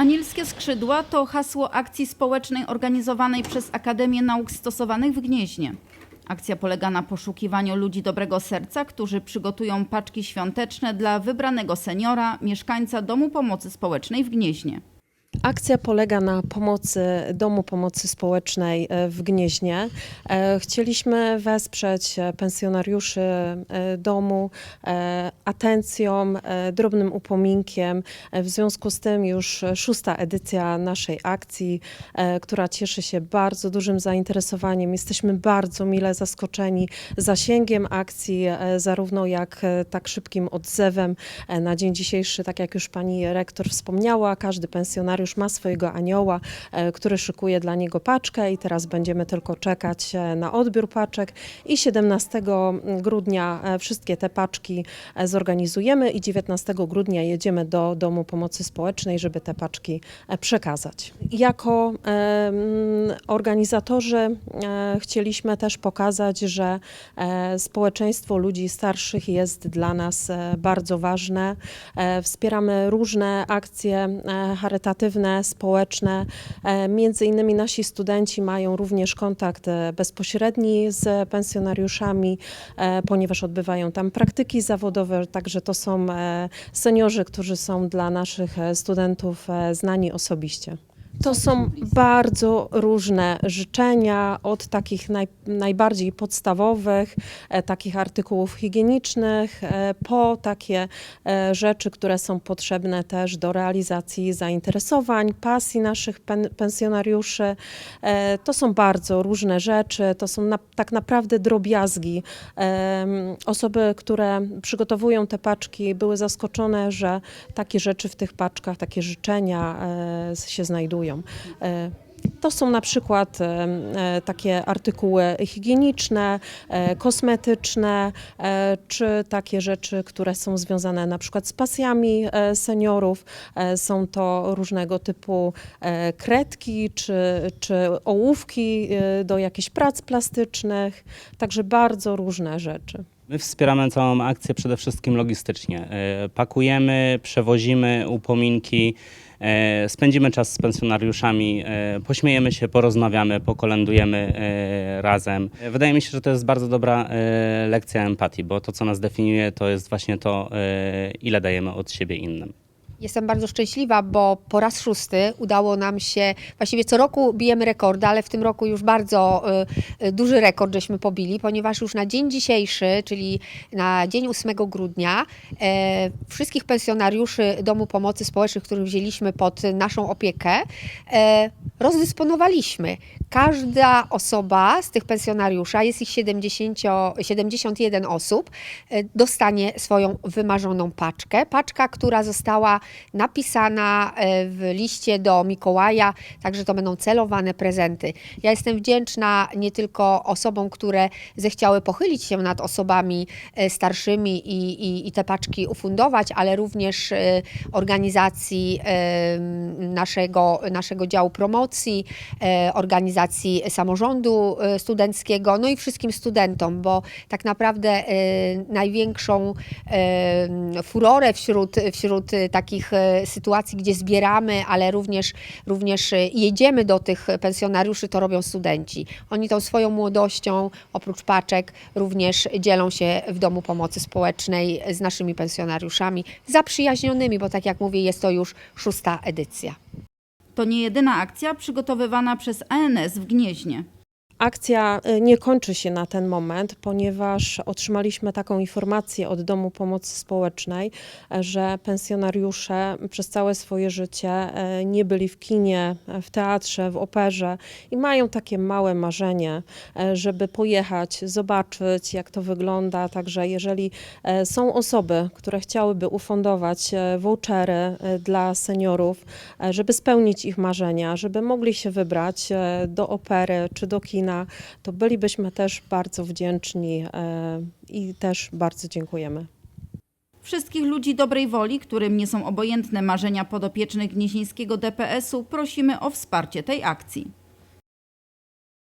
Anielskie skrzydła to hasło akcji społecznej organizowanej przez Akademię Nauk Stosowanych w Gnieźnie. Akcja polega na poszukiwaniu ludzi dobrego serca, którzy przygotują paczki świąteczne dla wybranego seniora, mieszkańca Domu Pomocy Społecznej w Gnieźnie. Akcja polega na pomocy Domu Pomocy Społecznej e, w Gnieźnie. E, Chcieliśmy wesprzeć e, pensjonariuszy domu atencją, drobnym upominkiem. W związku z tym już szósta edycja naszej akcji, która cieszy się bardzo dużym zainteresowaniem. Jesteśmy bardzo mile zaskoczeni zasięgiem akcji, zarówno jak tak szybkim odzewem na dzień dzisiejszy, tak jak już pani rektor wspomniała, każdy pensjonariusz ma swojego anioła, e, który szykuje dla niego paczkę i teraz będziemy tylko czekać e, na odbiór paczek i 17 grudnia e, wszystkie te paczki zorganizujemy i 19 grudnia jedziemy do Domu Pomocy Społecznej, żeby te paczki przekazać. Jako organizatorzy chcieliśmy też pokazać, że społeczeństwo ludzi starszych jest dla nas bardzo ważne. Wspieramy różne akcje e, społeczne. E, Między innymi nasi studenci mają również kontakt e, bezpośredni z pensjonariuszami, e, ponieważ odbywają tam praktyki zawodowe, także to są seniorzy, którzy są dla naszych studentów znani osobiście. To są bardzo różne życzenia, od takich naj, najbardziej podstawowych, e, takich artykułów higienicznych, e, po takie e, rzeczy, które są potrzebne też do realizacji zainteresowań, pasji naszych pen, pensjonariuszy. E, to są bardzo różne rzeczy, to są na, tak naprawdę drobiazgi. Em, Osoby, które przygotowują te paczki, były zaskoczone, że takie rzeczy w tych paczkach, takie życzenia e, się znajdują. E, To są na przykład e, takie artykuły higieniczne, e, kosmetyczne, czy takie rzeczy, które są związane na przykład z pasjami seniorów. Są to różnego typu kredki, czy, czy ołówki do jakichś prac plastycznych, także bardzo różne rzeczy. My wspieramy całą akcję przede wszystkim logistycznie. E, Pakujemy, przewozimy upominki, e, spędzimy czas z pensjonariuszami, e, pośmiejemy się, porozmawiamy, pokolędujemy e, razem. Wydaje mi się, że to jest bardzo dobra lekcja empatii, bo to, co nas definiuje, to jest właśnie to, ile dajemy od siebie innym. Jestem bardzo szczęśliwa, bo po raz szósty udało nam się, właściwie co roku bijemy rekordy, ale w tym roku już bardzo y, y, duży rekord żeśmy pobili, ponieważ już na dzień dzisiejszy, czyli na dzień 8 grudnia, e, wszystkich pensjonariuszy Domu Pomocy Społecznej, których wzięliśmy pod naszą opiekę, e, rozdysponowaliśmy. Każda osoba z tych pensjonariusza, jest ich 70, 71 osób, e, dostanie swoją wymarzoną paczkę. Paczka, która została napisana e, w liście do Mikołaja, także to będą celowane prezenty. Ja jestem wdzięczna nie tylko osobom, które zechciały pochylić się nad osobami e, starszymi i, i, i te paczki ufundować, ale również organizacji naszego, naszego działu promocji, e, organizacji samorządu e, studenckiego, no i wszystkim studentom, bo tak naprawdę e, największą e, furorę wśród, wśród takich sytuacji, gdzie zbieramy, ale również, również jedziemy do tych pensjonariuszy, to robią studenci. Oni tą swoją młodością, oprócz paczek, również dzielą się w Domu Pomocy Społecznej z naszymi pensjonariuszami, zaprzyjaźnionymi, bo tak jak mówię, jest to już szósta edycja. To nie jedyna akcja przygotowywana przez ANS w Gnieźnie. Akcja y, nie kończy się na ten moment, ponieważ otrzymaliśmy taką informację od Domu Pomocy Społecznej, e, że pensjonariusze przez całe swoje życie e, nie byli w kinie, e, w teatrze, w operze i mają takie małe marzenie, żeby pojechać, zobaczyć, jak to wygląda. Także jeżeli są osoby, które chciałyby ufundować vouchery dla seniorów, żeby spełnić ich marzenia, żeby mogli się wybrać do opery czy do kina, to bylibyśmy też bardzo wdzięczni e, i też bardzo dziękujemy. Wszystkich ludzi dobrej woli, którym nie są obojętne marzenia podopiecznych gnieźnieńskiego DPS-u, prosimy o wsparcie tej akcji.